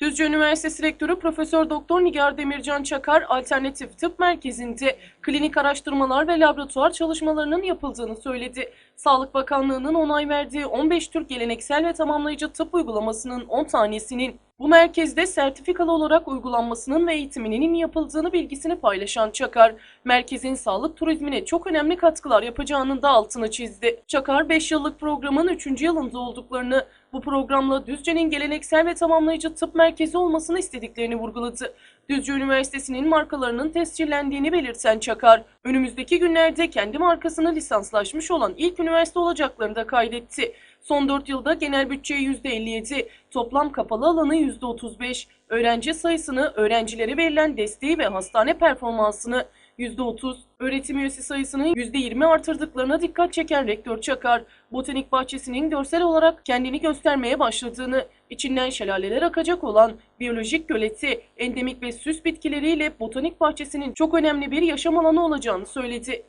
Düzce Üniversitesi Rektörü Profesör Doktor Nigar Demircan Çakar, Alternatif Tıp Merkezi'nde klinik araştırmalar ve laboratuvar çalışmalarının yapıldığını söyledi. Sağlık Bakanlığı'nın onay verdiği 15 Türk geleneksel ve tamamlayıcı tıp uygulamasının 10 tanesinin bu merkezde sertifikalı olarak uygulanmasının ve eğitiminin yapıldığını bilgisini paylaşan Çakar, merkezin sağlık turizmine çok önemli katkılar yapacağının da altını çizdi. Çakar 5 yıllık programın 3. yılında olduklarını, bu programla Düzce'nin geleneksel ve tamamlayıcı tıp merkezi olmasını istediklerini vurguladı. Düzce Üniversitesi'nin markalarının tescillendiğini belirten Çakar, önümüzdeki günlerde kendi markasını lisanslaşmış olan ilk üniversite olacaklarını da kaydetti. Son 4 yılda genel bütçe %57, toplam kapalı alanı %35, öğrenci sayısını, öğrencilere verilen desteği ve hastane performansını %30, öğretim üyesi sayısını %20 artırdıklarına dikkat çeken Rektör Çakar, Botanik Bahçesi'nin görsel olarak kendini göstermeye başladığını, içinden şelaleler akacak olan biyolojik göleti, endemik ve süs bitkileriyle Botanik Bahçesi'nin çok önemli bir yaşam alanı olacağını söyledi.